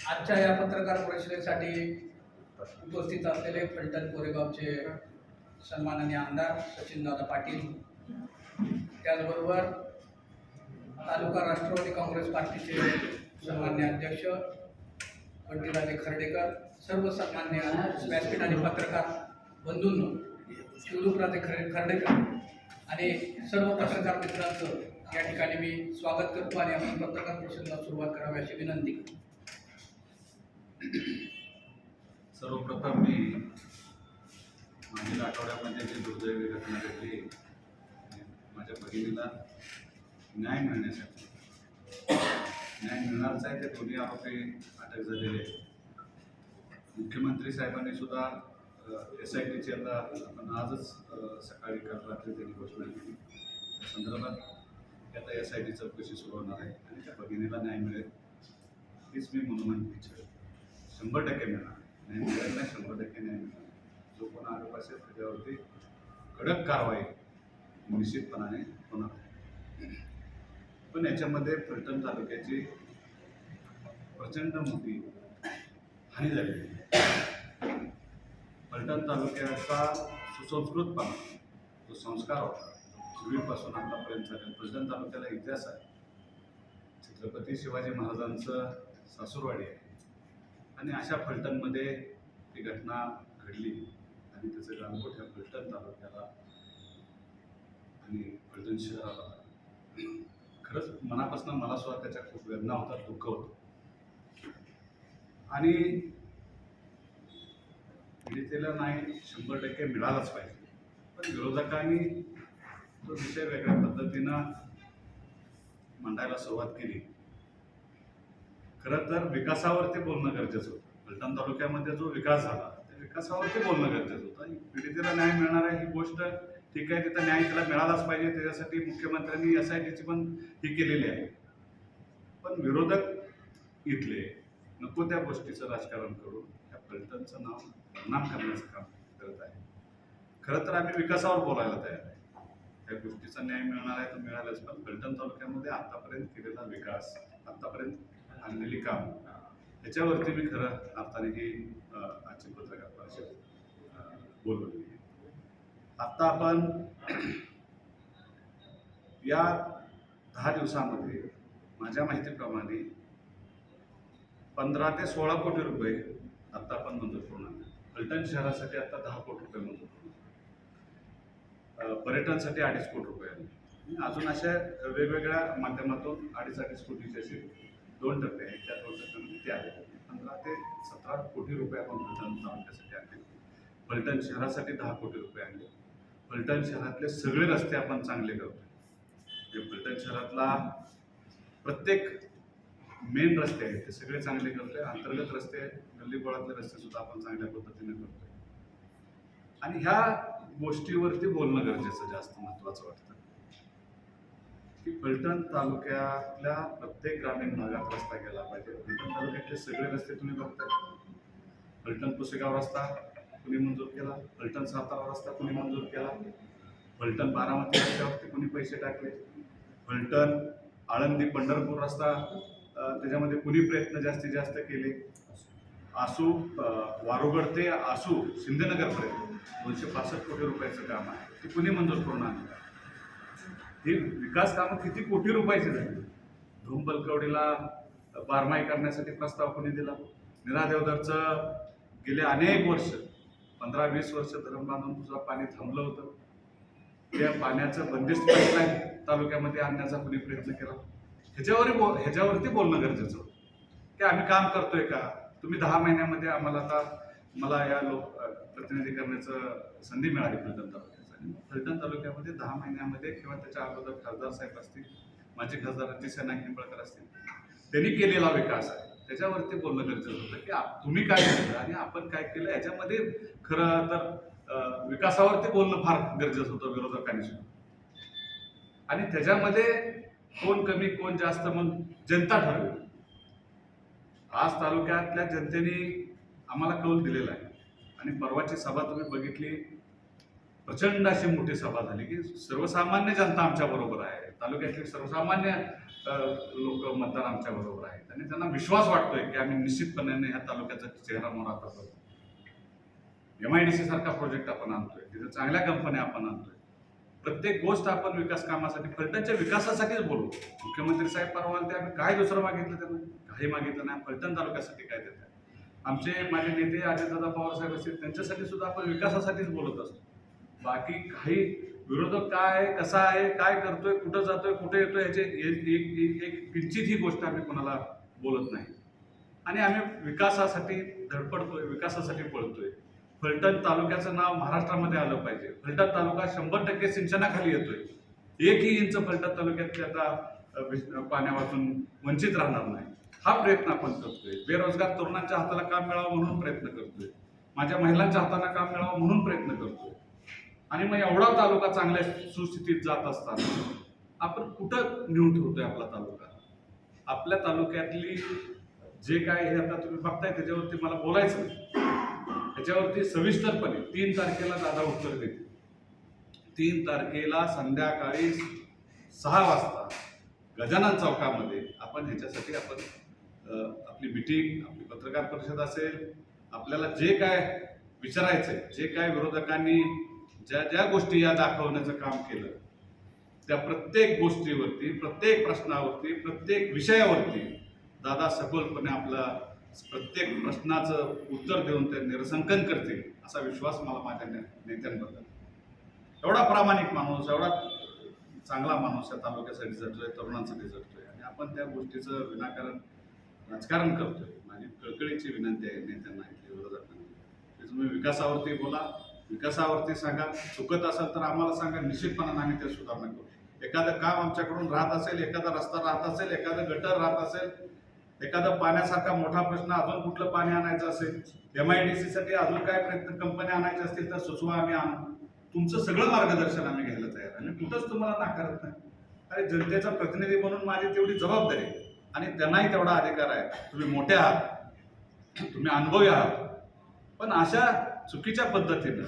आजच्या या पत्रकार परिषदेसाठी उपस्थित असलेले फलटण कोरेगावचे सन्माननीय आमदार सचिनदादा पाटील त्याचबरोबर तालुका राष्ट्रवादी काँग्रेस पार्टीचे सन्मान्य अध्यक्ष पंडितराजे खर्डेकर सर्व सन्मान्य व्यासपीठ आणि पत्रकार बंधूंनो शिवदुपराजे खरे खर्डेकर आणि सर्व पत्रकार मित्रांचं या ठिकाणी मी स्वागत करतो आणि आपण पत्रकार परिषदेला सुरुवात करावी अशी विनंती करतो. सर्वप्रथम मी मागील आठवड्यामध्ये जी दुर्दैवी घटना घडली माझ्या बहिणीला न्याय मिळण्यासाठी न्याय मिळणारच आहे ते दोन्ही आरोपी अटक झालेले मुख्यमंत्री साहेबांनी सुद्धा एस आय टीची आता आपण आजच सकाळी काल रात्री त्यांनी घोषणा केली. त्या संदर्भात आता एस आय टी चौकशी सुरू होणार आहे आणि त्या भगिनीला न्याय मिळेल. हीच मी म्हणून इच्छा शंभर टक्के मिळणार. न्याय मिळेल नाही शंभर टक्के न्याय मिळणार जो कोण आरोप असेल त्याच्यावरती कडक कारवाई निश्चितपणाने होणार पण याच्यामध्ये फलटण तालुक्याची प्रचंड मोठी हानी झालेली आहे. फलटण तालुक्याचा सुसंस्कृतपणा जो संस्कार होता पूर्वीपासून आतापर्यंत झालेला फलटण तालुक्याला इतिहास आहे. छत्रपती शिवाजी महाराजांचं सासूरवाडी आहे. आणि अशा फलटणमध्ये ती घटना घडली. आणि त्याचं गालबोट ह्या फलटण तालुक्याला आणि फलटण शहराला. खरंच मनापासून मला सुद्धा त्याच्या खूप वेदना होतात दुःख होतं. आणि पीडितेला नाही शंभर टक्के मिळालाच पाहिजे. पण विरोधकांनी तो विषय वेगळ्या पद्धतीनं मांडायला सुरुवात केली. खरं तर विकासावरती बोलणं गरजेचं होतं. फलटण तालुक्यामध्ये जो विकास झाला त्या विकासावरती बोलणं गरजेचं होतं. पीडितेला न्याय मिळणार आहे ही गोष्ट ठीक आहे तिथं न्याय तिला मिळालाच पाहिजे त्याच्यासाठी मुख्यमंत्र्यांनी एस आय टीची पण ही केलेली आहे. पण विरोधक इथले नको त्या गोष्टीचं राजकारण करून या फलटणचं नाव बदनाम करण्याचं काम करत आहे. खरं तर आम्ही विकासावर बोलायला तयार आहे. त्या गोष्टीचा न्याय मिळणार आहे तर मिळालाच पण फलटण तालुक्यामध्ये आतापर्यंत केलेला विकास आतापर्यंत आणलेली काम ह्याच्यावरती मी खरं अर्थाने ही आजची पत्रकार परिषद बोलवली आत्ता आपण या दहा दिवसामध्ये माझ्या माहितीप्रमाणे पंधरा ते सोळा कोटी रुपये आत्ता आपण मंजूर करून फलटण शहरासाठी आता दहा कोटी रुपये मंजूर पर्यटनसाठी पर्यटनासाठी अडीच कोटी रुपये. अजून अशा वेगवेगळ्या माध्यमातून अडीच अडीच कोटीचे असे दोन टप्पे आहेत. त्या दोन टप्प्यामध्ये ते आले पंधरा ते सतरा कोटी रुपये आपण फलटण तालुक्यासाठी आणले. फलटण शहरासाठी दहा कोटी रुपये आणले. फलटण शहरातले सगळे रस्ते आपण चांगले करतो जे म्हणजे फलटण शहरातला प्रत्येक मेन रस्ते आहेत ते सगळे चांगले करतोय. अंतर्गत रस्ते गल्लीबोळातले रस्ते सुद्धा आपण चांगल्या पद्धतीने करतोय. आणि ह्या गोष्टीवरती बोलणं गरजेचं जास्त महत्वाचं वाटतं. की फलटण तालुक्यातल्या प्रत्येक ग्रामीण भागात रस्ता गेला पाहिजे. फलटण तालुक्यातले सगळे रस्ते तुम्ही बघताय. फलटण पुसेगाव रस्ता कुणी मंजूर केला. फलटण सातारा रस्ता कुणी मंजूर केला. फलटण बारामती रस्त्यावरती कुणी पैसे टाकले. फलटण आळंदी पंढरपूर रस्ता त्याच्यामध्ये कुणी प्रयत्न जास्तीत जास्त केले? आसू वारुगड ते आसू शिंदेनगरपर्यंत दोनशे पासष्ट कोटी रुपयाचं काम आहे. ते कुणी मंजूर करून आणलं? हे विकास कामं किती कोटी रुपयाचे झाले? धूम बलकवडीला बारमाई करण्यासाठी प्रस्ताव कोणी दिला? निरा देवधरचं गेले अनेक वर्ष पंधरा वीस वर्ष धरण बांधून तुझा पाणी थांबलं होतं. त्या पाण्याचं बंदिस्त पाईपलाईन तालुक्यामध्ये आणण्याचा कुणी प्रयत्न केला? ह्याच्यावर बोल ह्याच्यावरती बोलणं गरजेचं होतं. की आम्ही काम करतोय का? तुम्ही दहा महिन्यामध्ये आम्हाला आता मला या लोक प्रतिनिधी करण्याचं संधी मिळाली फलटण तालुक्यात आणि फलटण तालुक्यामध्ये दहा महिन्यामध्ये किंवा त्याच्या अगोदर खासदार साहेब असतील माजी खासदार अतिशय नाईक निंबाळकर असतील त्यांनी केलेला विकास आहे. त्याच्यावरती बोलणं गरजेचं होतं की तुम्ही काय केलं आणि आपण काय केलं याच्यामध्ये खरं तर विकासावरती बोलणं फार गरजेचं होतं विरोधकांनी सुद्धा. आणि त्याच्यामध्ये कोण कमी कोण जास्त मग जनता ठरवेल. आज तालुक्यातल्या जनतेने आम्हाला कौल दिलेला आहे. आणि परवाची सभा तुम्ही बघितली. प्रचंड अशी मोठी सभा झाली की सर्वसामान्य जनता आमच्या बरोबर आहे. तालुक्यातले सर्वसामान्य लोक मतदार आमच्या बरोबर आहेत. आणि त्यांना विश्वास वाटतोय की आम्ही निश्चितपणे ह्या तालुक्याचा चेहरा म्हणून आता एम आय डी सी सारखा प्रोजेक्ट आपण आणतोय. तिथे चांगल्या कंपन्या आपण आणतोय. प्रत्येक गोष्ट आपण विकास कामासाठी फलटणच्या विकासासाठीच बोलू. मुख्यमंत्री साहेब परवा ते आम्ही काय दुसरं मागितलं त्यांना? काही मागितलं नाही फलटण तालुक्यासाठी काय देत आमचे माझे नेते अजितदादा पवार साहेब असतील त्यांच्यासाठी सुद्धा आपण विकासासाठीच बोलत असतो. बाकी काही विरोधक काय आहे कसा आहे काय करतोय कुठं जातोय कुठे येतोय याचे एक- एक- एक किंचित ही गोष्ट आम्ही कोणाला बोलत नाही. आणि आम्ही विकासासाठी धडपडतोय विकासासाठी पळतोय. फलटण तालुक्याचं नाव महाराष्ट्रामध्ये आलं पाहिजे. फलटण तालुका शंभर टक्के सिंचनाखाली येतोय. एकही इंच फलटण तालुक्यात आता पाण्यापासून वंचित राहणार नाही. हा प्रयत्न आपण करतोय. बेरोजगार तरुणांच्या हाताला काम मिळावं म्हणून प्रयत्न करतोय. माझ्या महिलांच्या हाताला काम मिळावं म्हणून प्रयत्न करतोय. आणि मग एवढा तालुका चांगल्या सुस्थितीत जात असताना आपण कुठं नेऊन ठेवतोय आपला तालुका? आपल्या तालुक्यातली जे काय हे आता तुम्ही बघताय त्याच्यावरती मला बोलायचं नाही. त्याच्यावरती सविस्तरपणे तीन तारखेला दादा उत्तर देतील. तीन तारखेला संध्याकाळी सहा वाजता गजानन चौकामध्ये आपण ह्याच्यासाठी आपण आपली मिटिंग आपली पत्रकार परिषद असेल आपल्याला जे काय विचारायचं आहे जे काय विरोधकांनी ज्या ज्या गोष्टी या दाखवण्याचं काम केलं त्या प्रत्येक गोष्टीवरती प्रत्येक प्रश्नावरती प्रत्येक विषयावरती दादा सखोलपणे आपला प्रत्येक प्रश्नाचं उत्तर देऊन ते निरसंकन करतील असा विश्वास मला माझ्या नेत्यांबद्दल एवढा प्रामाणिक माणूस एवढा चांगला माणूस या तालुक्यासाठी झटतोय तरुणांसाठी झटतोय आणि आपण त्या गोष्टीचं विनाकारण राजकारण करतोय. माझी कळकळीची विनंती आहे नेत्यांना इथल्या विरोधकांना. तुम्ही विकासावरती बोला विकासावरती सांगा. चुकत असेल तर आम्हाला सांगा. निश्चितपणानं आम्ही ते सुधारणा करू. एखादं काम आमच्याकडून राहत असेल एखादा रस्ता राहत असेल एखादं गटर राहत असेल एखादा पाण्यासारखा मोठा प्रश्न अजून कुठलं पाणी आणायचं असेल? एम आय डी सीसाठी अजून काय प्रयत्न कंपन्या आणायच्या असतील तर सुचवा आम्ही आणू. तुमचं सगळं मार्गदर्शन आम्ही घ्यायला तयार आहे. आणि कुठंच तुम्हाला नाकारत नाही. अरे जनतेचा प्रतिनिधी म्हणून माझी तेवढी जबाबदारी आहे. आणि त्यांनाही तेवढा अधिकार आहे. तुम्ही मोठे आहात. तुम्ही अनुभवी आहात. पण अशा चुकीच्या पद्धतीनं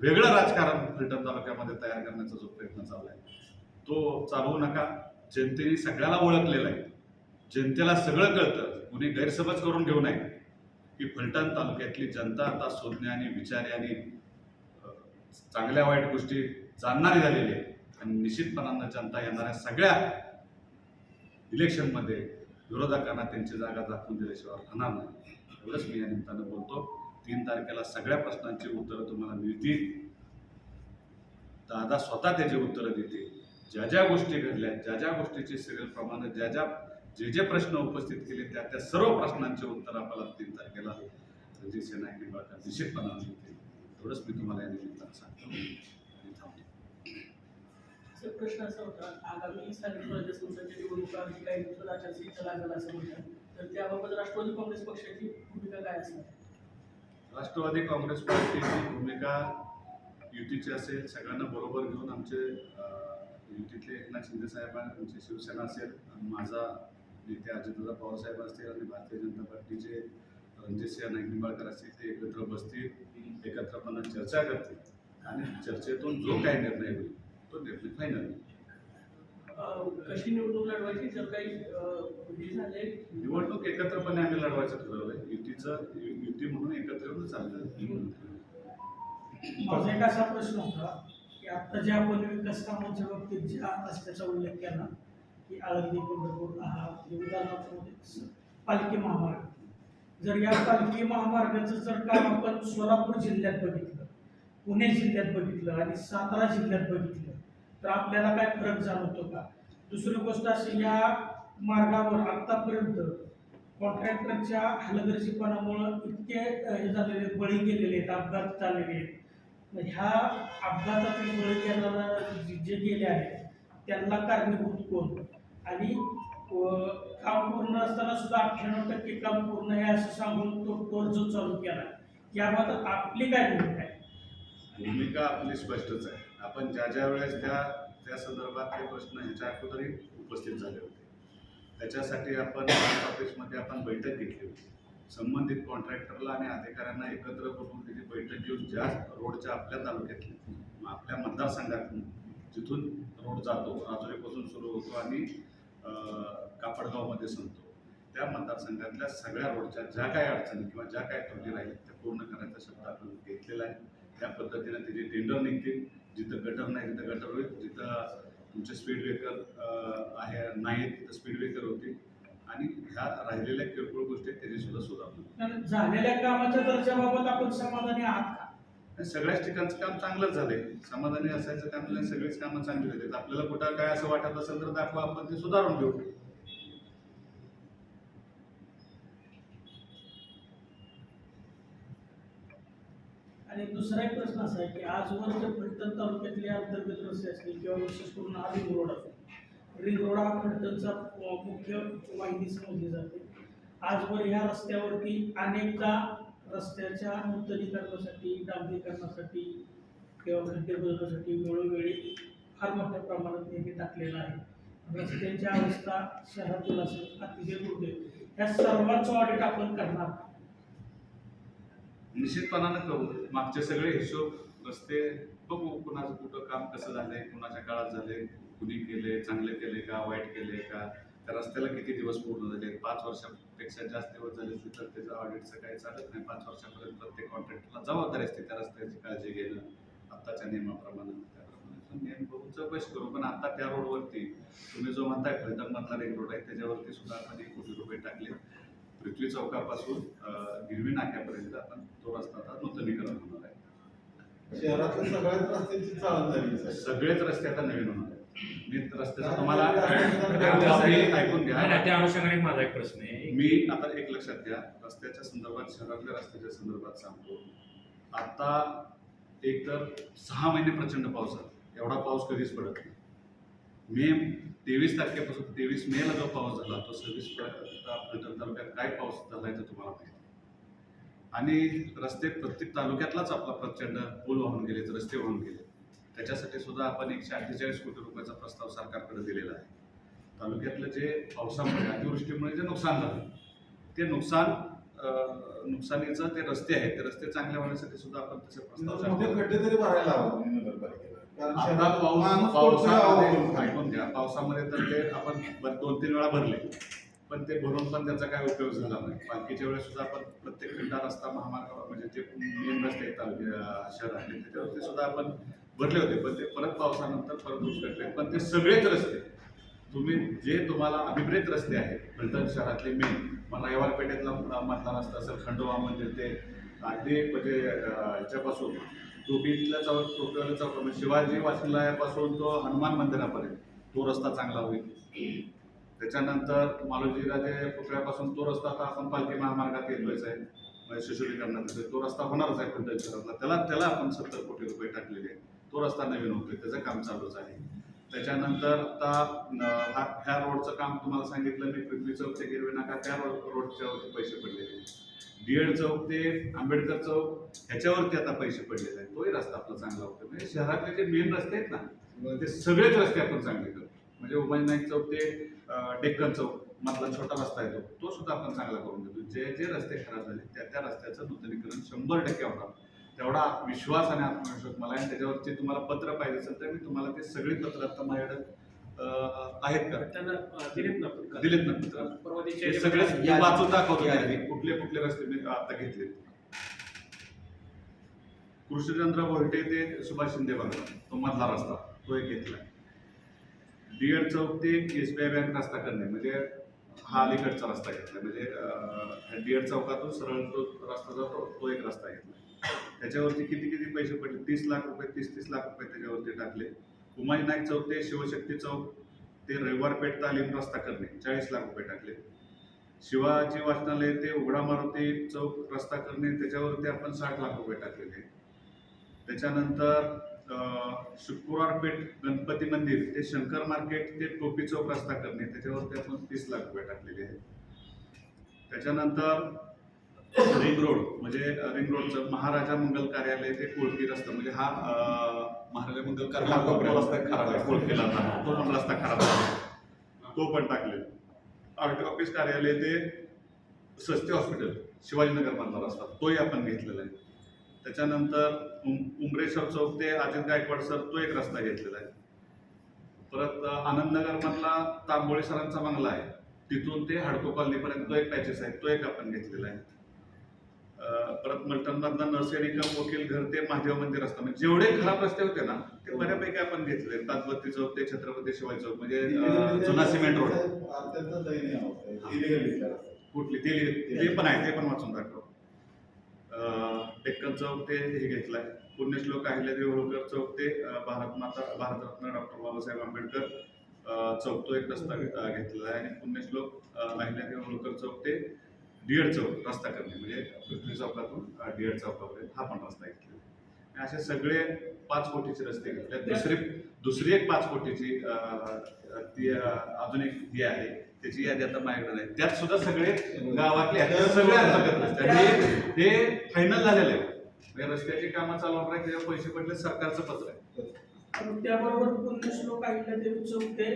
वेगळं राजकारण फलटण तालुक्यामध्ये तयार करण्याचा जो प्रयत्न चालू आहे तो चालवू नका. जनतेने सगळ्याला ओळखलेला आहे. जनतेला सगळं कळतं. कोणी गैरसमज करून घेऊ नये. की फलटण तालुक्यातली जनता आता शोधण्याने विचाराने चांगल्या वाईट गोष्टी जाणणारी झालेली आहे. आणि निश्चितपणानं जनता येणाऱ्या सगळ्या इलेक्शनमध्ये विरोधकांना त्यांची जागा दाखवून दिल्याशिवाय राहणार नाही. एवढंच मी या निमित्तानं बोलतो. तीन तारखेला सगळ्या प्रश्नांची उत्तरं तुम्हाला मिळतील. दादा स्वतः त्याची उत्तरं देतील. ज्या ज्या गोष्टी घडल्या ज्या ज्या गोष्टीची सिरियल प्रमाणे ज्या ज्या जे जे प्रश्न उपस्थित केले त्या त्या सर्व प्रश्नांचे उत्तर आपल्याला तीन तारखेला रणजित सिन्हा निंबाळकर निश्चितपणाने एवढंच मी तुम्हाला या निमित्तानं सांगतो. आणि थांबतो. प्रश्न असा होता आगामी स्थानिक स्वराज्य संस्थांच्या निवडणुका काही नूतन आचारसंहिता लागेल असं म्हणतात. तर त्याबाबत राष्ट्रवादी काँग्रेस पक्षाची भूमिका काय असणार राष्ट्रवादी काँग्रेस पार्टीची भूमिका युतीची असेल सगळ्यांना बरोबर घेऊन आमचे युतीतले एकनाथ शिंदे साहेबांची शिवसेना असेल माझा नेते अजितदादा पवार साहेब असतील आणि भारतीय जनता पार्टीचे रणजितसिंह नाईक निंबाळकर असतील ते एकत्र बसतील एकत्रपणे चर्चा करतील. आणि चर्चेतून जो काही निर्णय होईल तो निर्णय फायनल कशी निवडणूक लढवायची? जर काही झाले. निवडणूक एकत्रपणे आम्ही लढवायचं ठरवलंय युतीचं युती म्हणून एकत्र येऊन चाललं माझा एक असा प्रश्न होता की आता जे आपण विकास कामाच्या बाबतीत ज्या रस्त्याचा उल्लेख केला की आळंदी पंढरपूर हा म्हणजे उदाहरणार्थ म्हणजे पालखी महामार्ग. जर या पालखी महामार्गाचं जर काम आपण सोलापूर जिल्ह्यात बघितलं पुणे जिल्ह्यात बघितलं आणि सातारा जिल्ह्यात बघितलं तर आपल्याला काय फरक जाणवतो का? दुसरी गोष्ट अशी या मार्गावर आतापर्यंत कॉन्ट्रॅक्टरच्या हलगर्जीपणामुळं इतके हे झालेले बळी गेलेले आहेत अपघात झालेले आहेत. ह्या अपघातातील बळी गेलेला जे गेले आहेत त्यांना कारणीभूत कोण? आणि काम पूर्ण असताना सुद्धा अठ्ठ्याण्णव टक्के काम पूर्ण आहे असं सांगून तो टोल जो चालू केला. याबाबत आपली काय भूमिका आहे? भूमिका आपली स्पष्टच आहे. आपण ज्या ज्या वेळेस त्या त्या संदर्भात ते प्रश्न ह्याच्या अगोदरही उपस्थित झाले होते. त्याच्यासाठी आपण ऑफिसमध्ये आपण बैठक घेतली होती. संबंधित कॉन्ट्रॅक्टरला आणि अधिकाऱ्यांना एकत्र करून त्याची बैठक घेऊन ज्या रोडच्या आपल्या तालुक्यातल्या आपल्या मतदारसंघातून जिथून रोड जातो राजुरीपासून सुरू होतो आणि कापडगावमध्ये सांगतो त्या मतदारसंघातल्या सगळ्या रोडच्या ज्या काय अडचणी किंवा ज्या काय त्रुटी राहील त्या पूर्ण करायचा शब्द आपण घेतलेला आहे. त्या पद्धतीने त्याचे टेंडर निघतील जिथं गटर नाही तिथं गटर होईल जिथं तुमचे स्पीड ब्रेकर आहे नाही तिथं स्पीड ब्रेकर होतील. आणि ह्या राहिलेल्या किरकोळ गोष्टी आहेत त्याची सुद्धा सुद्धा झालेल्या कामाच्या दर्जाबाबत आपण समाधानी आहात का? सगळ्याच ठिकाणचं काम चांगलंच झालंय. समाधानी असायचं काम नाही सगळीच कामं चांगली झालीत आपल्याला कुठं काय असं वाटत असेल तर दाखवा आपण ते सुधारून घेऊ. आणि दुसरा एक प्रश्न असा आहे की आजवर जे फलटण तालुक्यातले अंतर्गत रस्ते असतील किंवा विशेष करून हा रिंग रोड असेल रिंग रोड हा फलटणचा मुख्य वाहिनी समजली जाते आजवर ह्या रस्त्यावरती अनेकदा रस्त्याच्या नूतनीकरणासाठी डांबरीकरणासाठी किंवा खड्डे बदलण्यासाठी वेळोवेळी फार मोठ्या प्रमाणात निधी टाकलेला आहे. रस्त्यांची अवस्था शहरातील असेल अतिशय दुर्दैव ह्या सर्वांचं ऑडिट आपण करणार. निश्चितपणानं करू. मागचे सगळे हिशोब रस्ते बघू कुणाचं कुठं काम कसं झालंय कुणाच्या काळात झाले कुणी केले चांगले केले का वाईट केले का? त्या रस्त्याला किती दिवस पूर्ण झाले? पाच वर्षापेक्षा जास्त दिवस झाले असतील तर त्याचं ऑडिटचं काही चालत नाही. पाच वर्षापर्यंत प्रत्येक कॉन्ट्रॅक्टरला जबाबदारी असते त्या रस्त्याची काळजी घेणं आत्ताच्या नियमाप्रमाणे त्याप्रमाणे. नियम बघून चौकशी करू. पण आता त्या रोडवरती तुम्ही जो म्हणताय फलटणमधला एक रोड आहे त्याच्यावरती सुद्धा आपण एक कोटी रुपये टाकले. पृथ्वी चौकापासून गिरवी नाक्यापर्यंत आपण तो रस्ता आता नूतनीकरण होणार आहे. शहरातल्या सगळ्याच रस्त्यांची चाळण झाली. सगळेच रस्ते आता नवीन होणार रस्त्याचं तुम्हाला ऐकून नाही, त्या घ्या अनुषंगाने माझा एक प्रश्न आहे. मी आता एक लक्षात घ्या. रस्त्याच्या संदर्भात शहरातल्या रस्त्याच्या संदर्भात सांगतो. आता एक तर सहा महिने प्रचंड पाऊस आहे एवढा पाऊस कधीच पडत नाही. मे तेवीस तारखेपासून तेवीस मेला जो पाऊस झाला तो सव्वीस तालुक्यात काय पाऊस झाला आहे ते तुम्हाला माहिती. आणि रस्ते प्रत्येक तालुक्यातलाच आपला प्रचंड पूल वाहून गेले रस्ते वाहून गेले त्याच्यासाठी सुद्धा आपण एकशे अठ्ठेचाळीस कोटी रुपयाचा प्रस्ताव सरकारकडे दिलेला आहे. तालुक्यातलं जे पावसामुळे अतिवृष्टीमुळे जे नुकसान झालं ते नुकसान नुकसानीचं ते रस्ते आहेत ते रस्ते चांगले होण्यासाठी सुद्धा आपण तसे हवा ऐकून घ्या. पावसामध्ये तर ते आपण दोन तीन वेळा भरले. पण ते भरून पण त्याचा काय उपयोग झाला नाही. पालखीच्या वेळेस सुद्धा आपण प्रत्येक खड्डा रस्ता महामार्ग म्हणजे जे मेन रस्ते आहेत तालुके अं, शहरातले त्याच्यावरती सुद्धा आपण भरले होते पण ते परत पावसानंतर परत उसकटले पण ते सगळेच रस्ते तुम्ही जे तुम्हाला अभिप्रेत रस्ते आहेत फलटण शहरातले मेन मग रविवारपेठेतला पेठेतला मधला रस्ता असेल खंडोबा मंदिर ते अगदी म्हणजे याच्यापासून ह्याच्यापासून टोपीतल्या चौक टोपीवाल्या चौक म्हणजे शिवाजी वाचनालयापासून तो हनुमान मंदिरापर्यंत तो रस्ता चांगला होईल. त्याच्यानंतर मालोजीराजे पुतळ्यापासून तो रस्ता आता आपण पालखी महामार्गात येतोयच आहे म्हणजे सुशोभीकरणात तो रस्ता होणारच आहे फलटण शहरातला. त्याला त्याला आपण सत्तर कोटी रुपये टाकलेले आहेत. तो रस्ता नवीन होतोय त्याचं काम चालूच आहे. त्याच्यानंतर आता हा ह्या रोडचं काम तुम्हाला सांगितलं मी पृथ्वी चौक ते गिरवे नाका त्या रोड रोडच्यावरती पैसे पडलेले आहेत. चौक ते आंबेडकर चौक ह्याच्यावरती आता पैसे पडलेले आहेत. तोही रस्ता आपला चांगला होतो म्हणजे शहरातले जे मेन रस्ते आहेत ना ते सगळेच रस्ते आपण चांगले करतो. म्हणजे उमाजी नाईक चौक ते डेक्कन चौक मधला छोटा रस्ता येतो तो सुद्धा आपण चांगला करून देतो. जे जे रस्ते खराब झाले त्या त्या रस्त्याचं नूतनीकरण शंभर टक्के होणार तेवढा विश्वास आणि आत्मविश्वास मला आहे त्याच्यावरती तुम्हाला पत्र पाहिजे असेल तर मी तुम्हाला ते सगळी पत्र आता माझ्याकडे आहेत का? दिलेत ना आपण. दिलेत ना पत्र? सगळे मी वाचून दाखवतो. कुठले कुठले रस्ते मी आता घेतले कृष्णचंद्र भोलटे ते सुभाष शिंदे बघा. तो मधला रस्ता तो एक घेतला. डीएड चौक ते एस बी आय बँक रस्ता करणे म्हणजे हा अलीकडचा रस्ता घेतला. म्हणजे डीएड चौकातून सरळ तो रस्ता जातो तो एक रस्ता घेतला. त्याच्यावरती किती किती पैसे पडले? तीस लाख रुपये तीस तीस लाख रुपये त्याच्यावरती टाकले. उमाजी नाईक चौक ते शिवशक्ती चौक ते रविवारपेठ तालीम रस्ता करणे चाळीस लाख रुपये टाकले. शिवाजी वाचनालय ते उघडा मारुती चौक रस्ता करणे त्याच्यावरती आपण साठ लाख रुपये टाकलेले. त्याच्यानंतर अं, शुक्रवार पेठ गणपती मंदिर ते शंकर मार्केट ते टोपी चौक रस्ता करणे त्याच्यावरती आपण तीस लाख रुपये टाकलेले आहेत. त्याच्यानंतर रिंग रोड म्हणजे रिंग रोडचं महाराजा मंगल कार्यालय ते कोळकी रस्ता म्हणजे हा महाराजा मंगल कार्यालय रस्ता खराब आहे. कोळकीला. तो पण रस्ता खराब आहे. तो पण टाकलेला आर्ट ऑफिस कार्यालय ते सस्ते हॉस्पिटल शिवाजीनगर मधला रस्ता तोही आपण घेतलेला आहे. त्याच्यानंतर उम- उमरेश्वर चौक ते अजित गायकवाड सर तो एक रस्ता घेतलेला आहे. परत आनंदनगरमधला तांबोळी सरांचा बंगला आहे. तिथून ते हडको कॉलनीपर्यंत तो एक पॅचेस आहे तो एक आपण घेतलेला आहे. परत मलटणमधला नर्सरी कम वकील घर ते महादेव मंदिर रस्ता म्हणजे जेवढे खराब रस्ते होते ना ते बऱ्यापैकी आपण घेतले. ताजबत्ती चौक ते छत्रपती शिवाजी चौक म्हणजे जुना सिमेंट रोड कुठली? दिल्ली ते पण आहे ते पण वाचून दाखव. डेक्कन चौक ते हे घेतलाय. पुण्यश्लोक अहिल्यादेवी होळकर चौक ते अं, भारतमाता भारतरत्न डॉक्टर बाबासाहेब आंबेडकर चौक तो एक रस्ता घेतलेला आहे. आणि पुण्यश्लोक अहिल्यादेवी होळकर चौक ते डीएड चौक रस्ता करणे म्हणजे पृथ्वी चौकातून डीएड चौकापर्यंत हा पण रस्ता घेतलेला आणि असे सगळे पाच कोटीचे रस्ते घेतले दुसरी दुसरी एक पाच कोटीची ती अजून एक ही आहे. त्याची यादी आता माझ्याकडे नाही. त्यात सुद्धा सगळे गावातले सगळे अंतर्गत रस्ते हे- फायनल झालेले आहे. म्हणजे रस्त्याची कामं चालू आहे त्याच्यावर पैसे पडले सरकारचं पत्र आहे. त्याबरोबर पुण्यश्लोक ते चौक ते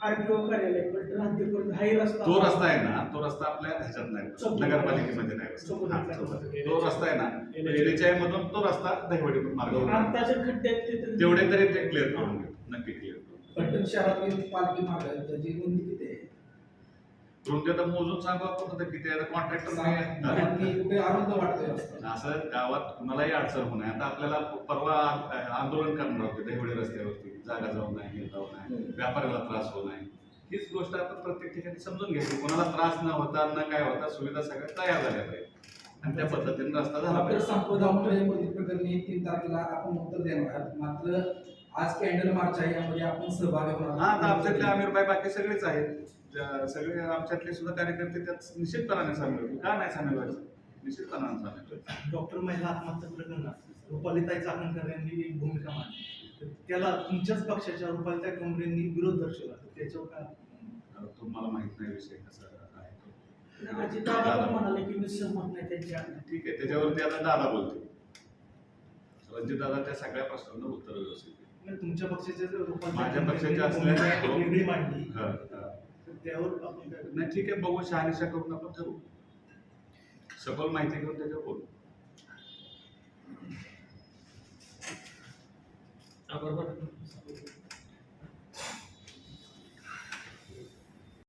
आरटीओ कार्यालय पण हद्दीपर्यंत हाही रस्ता तो रस्ता आहे ना तो रस्ता आपल्या ह्याच्यात नाही. नगरपालिकेमध्ये नाही. हा. तो रस्ता आहे ना एडीच्या मधून तो रस्ता दहिवडी मार्ग आताचे खड्डे आहेत ते तर- तेवढे तरी ते क्लिअर करून घेऊ नक्की क्लिअर करून पलटण शहरातील पालखी मार्ग त्याची रुंदी किती रुंदी आता मोजून सांगू आपण किती आहे कॉन्ट्रॅक्टर नाही असं. गावात कुणालाही अडचण होणार आता आपल्याला परवा आंदोलन करणार होते दहिवडी रस्त्यावरती. जागा जाऊ नाही हे जाऊ नाही व्यापाऱ्याला त्रास होऊ नाही हीच गोष्ट आपण प्रत्येक ठिकाणी समजून घ्यायची कोणाला त्रास न होता न काय होता सुविधा सगळ्या तयार झाल्या पाहिजे. आणि त्या पद्धतीने रस्ता झाला पाहिजे. संपदा प्रकरणी तीन तारखेला आपण उत्तर देणार मात्र आज कॅन्डल मार्च आहे यामध्ये आपण सहभागी होणार हा आमच्यातले आमिरबाई बाकी सगळेच आहेत. सगळे आमच्यातले सुद्धा कार्यकर्ते त्यात निश्चितपणाने सामील होतील. का नाही सामील व्हायचं? निश्चितपणाने सामील डॉक्टर महिला आत्महत्या प्रकरणात रुपालीताई चाकणकर यांनी एक भूमिका मांडली. त्याला तुमच्याच पक्षाच्या रुपालीताई कमरेंनी विरोध दर्शवला. त्याच्यावर काय? तुम्हाला माहीत नाही विषय कसा आहे म्हणाले की मी सहमत नाही त्यांच्या ठीक आहे त्याच्यावरती आता दादा बोलतील. रणजित दादा त्या सगळ्या प्रश्नांना उत्तर व्यवस्थित तुमच्या पक्षाच्या माझ्या पक्षाच्या असल्याने- मांडली. त्यावर आपण नाही ठीक आहे बघू शहानिशा करून आपण ठरवू. सखोल माहिती घेऊन त्याच्यावर बोलू. बरोबर.